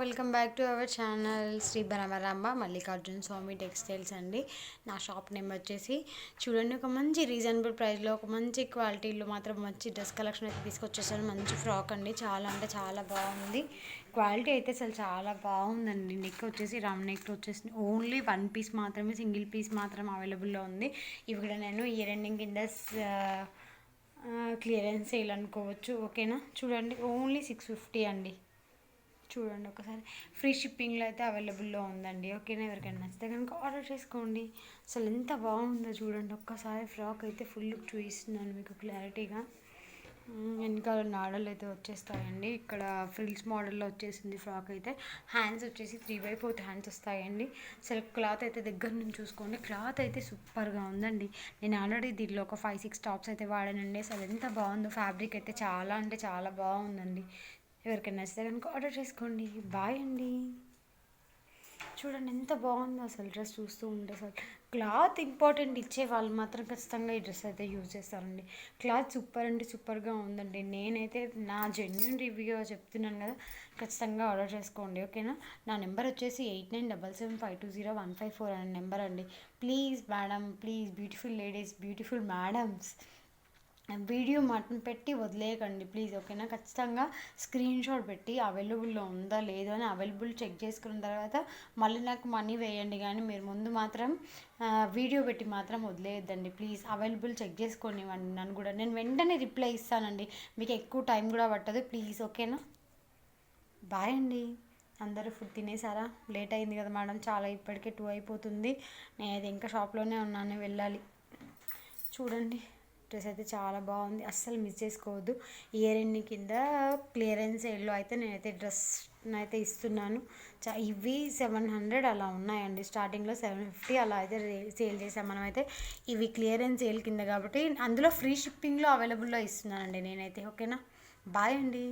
Welcome back to our channel Shri Bhramaramba Mallikarjuna Swamy textiles అండి. నా shop name వచ్చేసి చూడండి ఒక మంచి రీజనబుల్ ప్రైస్లో ఒక మంచి క్వాలిటీలో మాత్రం మంచి డ్రెస్ కలెక్షన్ అయితే తీసుకొచ్చేసాను మంచి ఫ్రాక్ అండి. చాలా అంటే చాలా బాగుంది. క్వాలిటీ అయితే అసలు చాలా బాగుందండి. నెక్ వచ్చేసి రమ్ నెక్ వచ్చేసి ఓన్లీ వన్ పీస్ మాత్రమే సింగిల్ పీస్ మాత్రం అవైలబుల్లో ఉంది. ఇవి కూడా నేను ఇయర్ ఎండింగ్ కింద క్లియరెన్స్ సేల్ అనుకోవచ్చు. ఓకేనా? చూడండి ఓన్లీ సిక్స్ ఫిఫ్టీ అండి. చూడండి ఒకసారి. ఫ్రీ షిప్పింగ్లో అయితే అవైలబుల్లో ఉందండి. ఓకేనా? ఎవరికైనా నచ్చితే కనుక ఆర్డర్ చేసుకోండి. అసలు ఎంత బాగుందో చూడండి. ఒక్కసారి ఫ్రాక్ అయితే ఫుల్ చూపిస్తున్నాను మీకు క్లారిటీగా. వెనకాల నాడలు అయితే వచ్చేస్తాయండి. ఇక్కడ ఫ్రిల్స్ మోడల్లో వచ్చేసింది ఫ్రాక్ అయితే. హ్యాండ్స్ వచ్చేసి త్రీ బై ఫోర్త్ హ్యాండ్స్ వస్తాయండి. అసలు క్లాత్ అయితే దగ్గర నుంచి చూసుకోండి. క్లాత్ అయితే సూపర్గా ఉందండి. నేను ఆల్రెడీ దీనిలో ఒక ఫైవ్ సిక్స్ టాప్స్ అయితే వాడానండి. అసలు ఎంత బాగుందో ఫ్యాబ్రిక్ అయితే చాలా అంటే చాలా బాగుందండి. ఎవరికైనా నచ్చితే కనుక ఆర్డర్ చేసుకోండి. బాయ్ అండి. చూడండి ఎంత బాగుందో అసలు డ్రెస్ చూస్తూ ఉంటే అసలు. క్లాత్ ఇంపార్టెంట్ ఇచ్చే వాళ్ళు మాత్రం ఖచ్చితంగా ఈ డ్రెస్ అయితే యూజ్ చేస్తారండి. క్లాత్ సూపర్ అంటే సూపర్గా ఉందండి. నేనైతే నా జెన్యున్ రివ్యూ చెప్తున్నాను కదా ఖచ్చితంగా ఆర్డర్ చేసుకోండి ఓకేనా? నా నెంబర్ వచ్చేసి eight nine double seven five two zero one five four అనే నెంబర్ అండి. Please madam please beautiful ladies beautiful madams. Video mutton పెట్టి వదిలేయకండి. ప్లీజ్ ఓకేనా? ఖచ్చితంగా స్క్రీన్ షాట్ పెట్టి అవైలబుల్లో ఉందా లేదో అని అవైలబుల్ చెక్ చేసుకున్న తర్వాత మళ్ళీ నాకు మనీ వేయండి. కానీ మీరు ముందు మాత్రం వీడియో పెట్టి మాత్రం వదిలేయద్దండి. ప్లీజ్ అవైలబుల్ చెక్ చేసుకోండి నన్ను కూడా. నేను వెంటనే రిప్లై ఇస్తానండి. మీకు ఎక్కువ టైం కూడా పట్టదు. ప్లీజ్ ఓకేనా? బాయ్ అండి. అందరూ ఫుడ్ తినేసారా? లేట్ అయింది కదా మేడం. చాలా ఇప్పటికే టూ అయిపోతుంది. నేను ఇంకా షాప్లోనే ఉన్నాను. వెళ్ళాలి. చూడండి. డ్రెస్ అయితే చాలా బాగుంది. అస్సలు మిస్ చేసుకోవద్దు. ఇయర్ ఎండింగ్ కింద క్లియరెన్స్ సేల్లో అయితే నేనైతే డ్రెస్ అయితే ఇస్తున్నాను. చా ఇవి సెవెన్ హండ్రెడ్ అలా ఉన్నాయండి. స్టార్టింగ్లో సెవెన్ ఫిఫ్టీ అలా అయితే సేల్ చేసాం మనం అయితే ఇవి క్లియరెన్స్ సేల్ కింద కాబట్టి అందులో ఫ్రీ షిప్పింగ్లో అవైలబుల్లో ఇస్తున్నానండి నేనైతే. ఓకేనా బాయ్ అండి.